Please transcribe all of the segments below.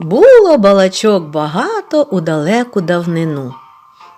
Було балачок багато у далеку давнину.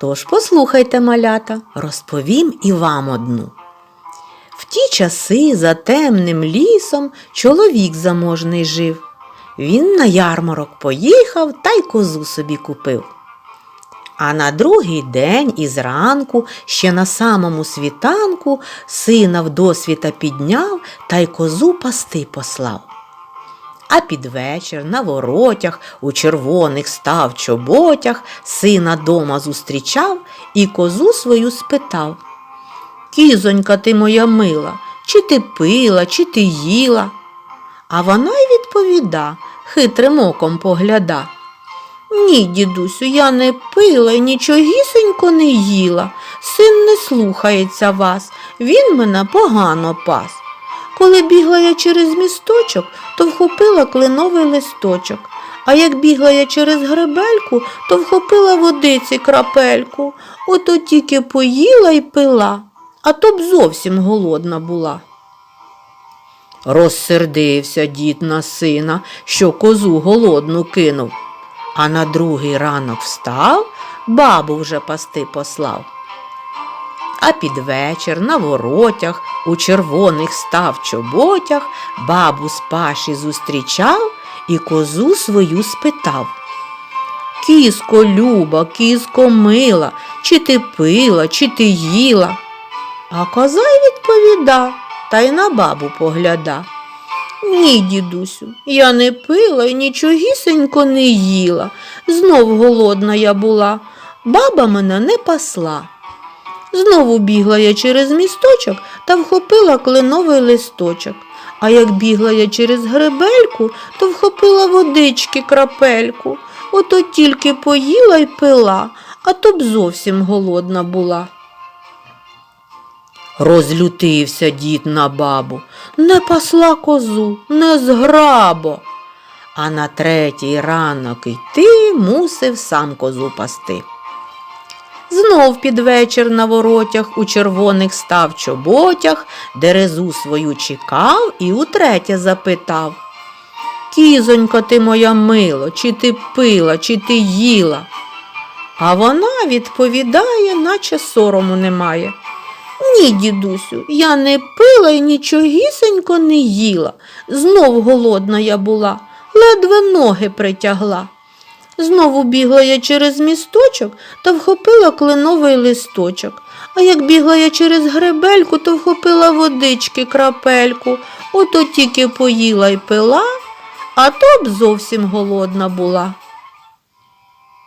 Тож послухайте, малята, розповім і вам одну. В ті часи за темним лісом чоловік заможний жив. Він на ярмарок поїхав та й козу собі купив. А на другий день із ранку, ще на самому світанку, сина вдосвіта підняв та й козу пасти послав. А під вечір на воротях у червоних став чоботях сина дома зустрічав і козу свою спитав. Кізонька ти моя мила, чи ти пила, чи ти їла? А вона й відповіда, хитрим оком погляда. Ні, дідусю, я не пила й нічогісенько не їла. Син не слухається вас, він мене погано пас. Коли бігла я через місточок, то вхопила кленовий листочок, а як бігла я через гребельку, то вхопила водиці крапельку, ото тільки поїла й пила, а то б зовсім голодна була. Розсердився дід на сина, що козу голодну кинув, а на другий ранок встав, бабу вже пасти послав. А під вечір на воротях у червоних став чоботях бабу з паші зустрічав і козу свою спитав. Кіско люба, кіско мила, чи ти пила, чи ти їла? А коза й відповіда, та й на бабу погляда. Ні, дідусю, я не пила і нічогісенько не їла. Знов голодна я була, баба мене не пасла. Знову бігла я через місточок та вхопила кленовий листочок. А як бігла я через гребельку, то вхопила водички крапельку. Ото тільки поїла й пила, а то б зовсім голодна була. Розлютився дід на бабу, не пасла козу, не зграбо. А на третій ранок йти мусив сам козу пасти. Знов під вечір на воротях у червоних став чоботях, дерезу свою чекав і утретє запитав. Кізонька ти моя мило, чи ти пила, чи ти їла? А вона відповідає, наче сорому немає. Ні, дідусю, я не пила і нічогісенько не їла. Знов голодна я була, ледве ноги притягла. Знову бігла я через місточок та вхопила кленовий листочок. А як бігла я через гребельку, то вхопила водички крапельку, ото тільки поїла й пила, а то б зовсім голодна була.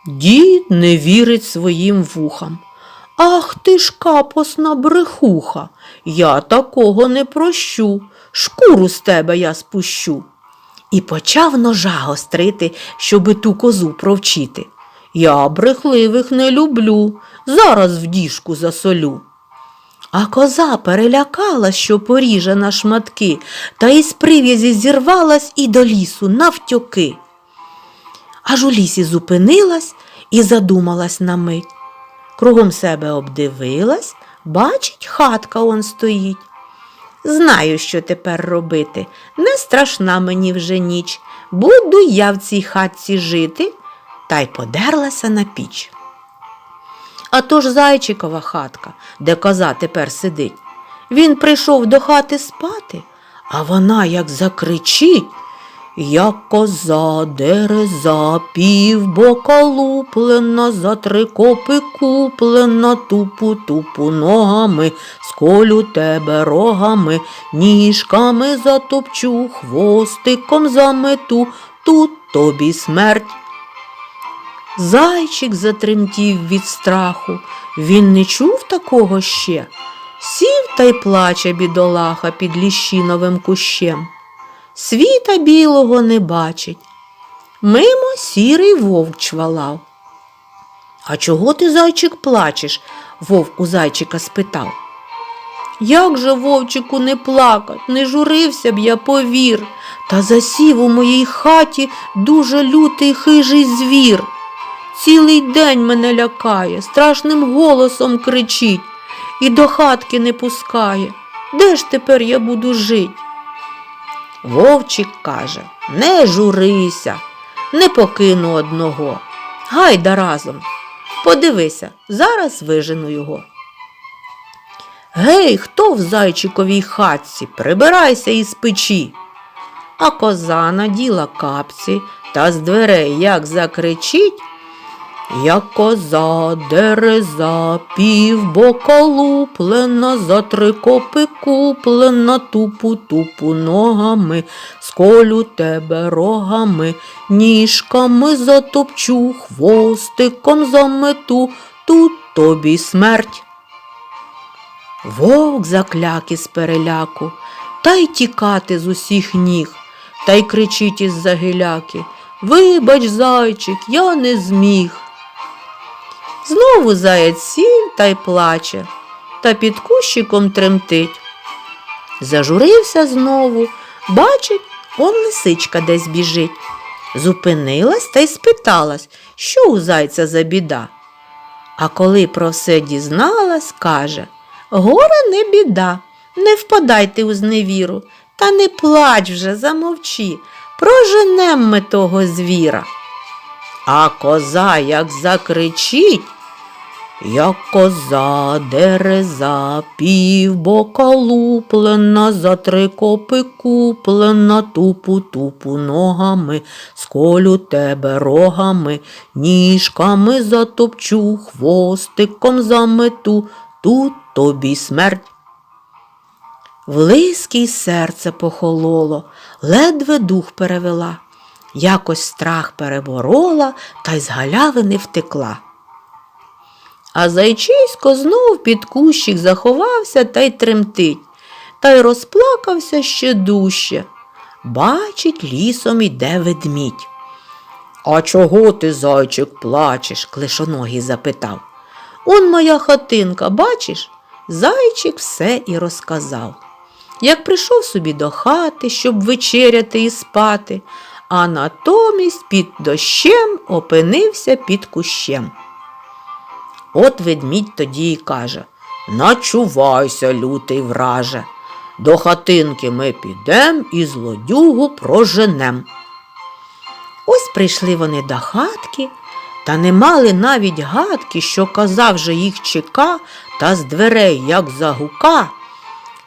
Дід не вірить своїм вухам. Ах ти ж капосна брехуха, я такого не прощу, шкуру з тебе я спущу. І почав ножа гострити, щоби ту козу провчити. Я брехливих не люблю, зараз в діжку засолю. А коза перелякалась, що поріже на шматки, та із прив'язі зірвалась і до лісу навтьоки. Аж у лісі зупинилась і задумалась на мить. Кругом себе обдивилась, бачить, хатка он стоїть. Знаю, що тепер робити. Не страшна мені вже ніч. Буду я в цій хатці жити, та й подерлася на піч. А то ж зайчикова хатка, де коза тепер сидить. Він прийшов до хати спати, а вона як закричить. Як коза дереза, півбока луплена, за три копи куплена, тупу тупу ногами, сколю тебе рогами, ніжками затопчу, хвостиком замету, тут тобі смерть. Зайчик затремтів від страху, він не чув такого ще. Сів та й плаче бідолаха під ліщиновим кущем світа білого не бачить. Мимо сірий вовк чвалав. А чого ти, зайчик, плачеш? вовк у зайчика спитав. Як же, вовчику, не плакать, не журився б я повір, та засів у моїй хаті дуже лютий хижий звір. Цілий день мене лякає, страшним голосом кричить і до хатки не пускає. Де ж тепер я буду жить? Вовчик каже, не журися, не покину одного. Гайда разом. Подивися, зараз вижену його. Гей, хто в зайчиковій хатці? Прибирайся із печі. А коза наділа капці та з дверей як закричить. Як коза дереза, півбока луплена, за три копи куплена, тупу тупу ногами, сколю тебе рогами, ніжками затопчу, хвостиком замету, тут тобі смерть. Вовк закляк із переляку, та й тікати з усіх ніг, та й кричить із загиляки. Вибач, зайчик, я не зміг. Знову заяць сів та й плаче, та під кущиком тремтить. Зажурився знову, бачить, он лисичка десь біжить. Зупинилась та й спиталась, що у зайця за біда. А коли про все дізналась, каже Горе не біда, не впадайте у зневіру, та не плач вже, замовчи, проженем ми того звіра. А коза як закричить, як коза дереза, півбока луплена, за три копи куплена, тупу тупу ногами, сколю тебе рогами, ніжками затопчу, хвостиком замету, тут тобі смерть. В лиській серце похололо, ледве дух перевела, якось страх переборола та й з галявини втекла. А зайчисько знов під кущик заховався та й тремтить, та й розплакався ще дужче. Бачить, лісом іде ведмідь. А чого ти, зайчик, плачеш? клишоногий запитав. Он моя хатинка, бачиш? Зайчик все і розказав. Як прийшов собі до хати, щоб вечеряти і спати, а натомість під дощем опинився під кущем. От ведмідь тоді й каже Начувайся, лютий враже. До хатинки ми підем і злодюгу проженем. Ось прийшли вони до хатки, та не мали навіть гадки, що казав же їх чека, та з дверей, як загука.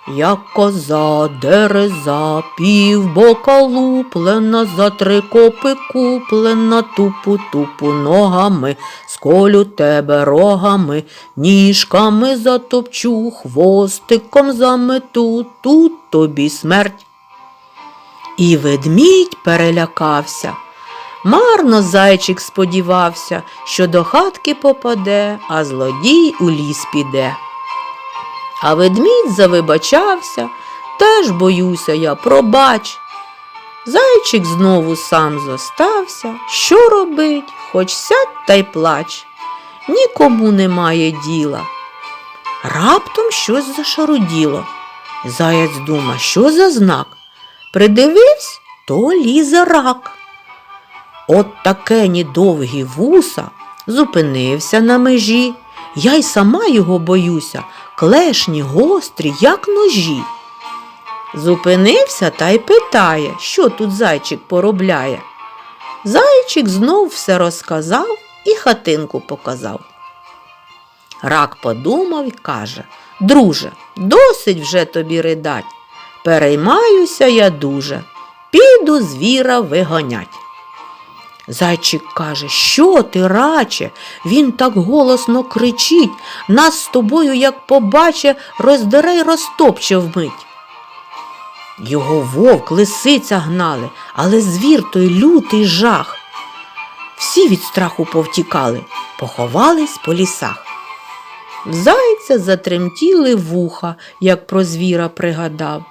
Як коза дереза, півбока луплена, за три копи куплена, тупу тупу ногами, сколю тебе рогами, ніжками затопчу, хвостиком замету, тут тобі смерть. І ведмідь перелякався. Марно зайчик сподівався, що до хатки попаде, а злодій у ліс піде. А ведмідь завибачався, теж боюся я, пробач. Зайчик знову сам зостався. Що робить, хоч сядь та й плач. Нікому немає діла. Раптом щось зашаруділо. Заяць дума, що за знак? Придивився, то лізе рак. От такені довгі вуса зупинився на межі. Я й сама його боюся, клешні гострі, як ножі. Зупинився та й питає, що тут зайчик поробляє. Зайчик знов все розказав і хатинку показав. Рак подумав і каже Друже, досить вже тобі ридать. Переймаюся я дуже, піду звіра вигонять. Зайчик каже, що ти, раче? Він так голосно кричить, нас з тобою, як побаче, роздере й розтопче вмить. Його вовк, лисиця гнали, але звір той лютий жах. Всі від страху повтікали, поховались по лісах. Зайця затремтіли вуха, як про звіра пригадав,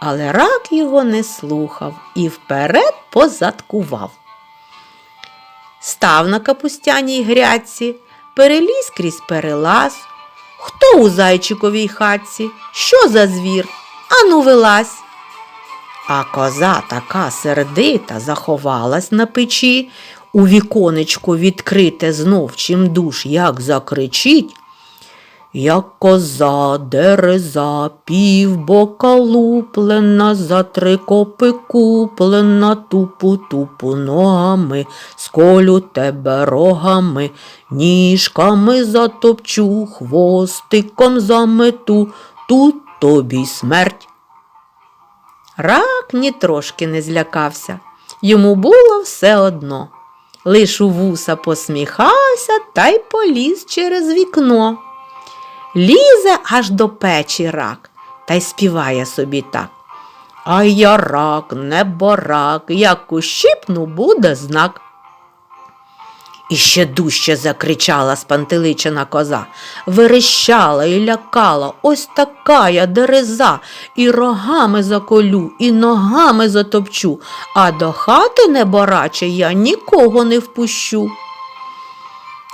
але рак його не слухав і вперед позадкував. Став на капустяній грядці, переліз крізь перелаз. Хто у зайчиковій хатці? Що за звір? Ану вилазь. А коза така сердита заховалась на печі, у віконечку відкрите знов чим душ як закричить. Як коза, дереза, півбока луплена, за три копи куплена, тупу тупу ногами, сколю тебе рогами, ніжками затопчу, хвостиком замету, тут тобі смерть. Рак ні трошки не злякався. Йому було все одно. Лиш у вуса посміхався та й поліз через вікно. Лізе аж до печі рак та й співає собі так. А я рак, не борак, як ущипну, буде знак. І ще дужче закричала спантеличена коза, верещала і лякала, ось така я дереза, і рогами заколю, і ногами затопчу, а до хати небораче я нікого не впущу.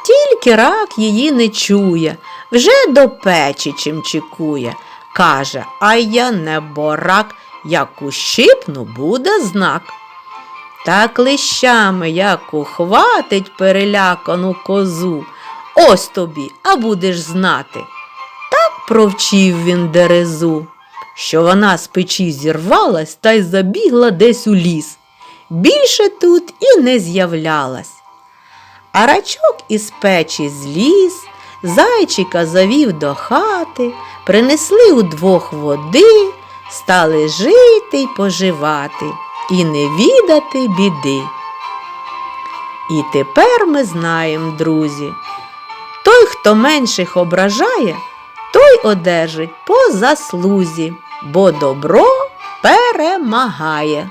Тільки рак її не чує, вже до печі чим чекує. Каже, а я не борак, як ущипну, буде знак. Та клещами як ухватить перелякану козу. Ось тобі, а будеш знати. Так провчив він дерезу, що вона з печі зірвалась та й забігла десь у ліс. Більше тут і не з'являлась. А рачок із печі зліз, зайчика завів до хати, принесли удвох води, стали жити й поживати і не відати біди. І тепер ми знаємо, друзі, той, хто менших ображає, той одержить по заслузі, бо добро перемагає.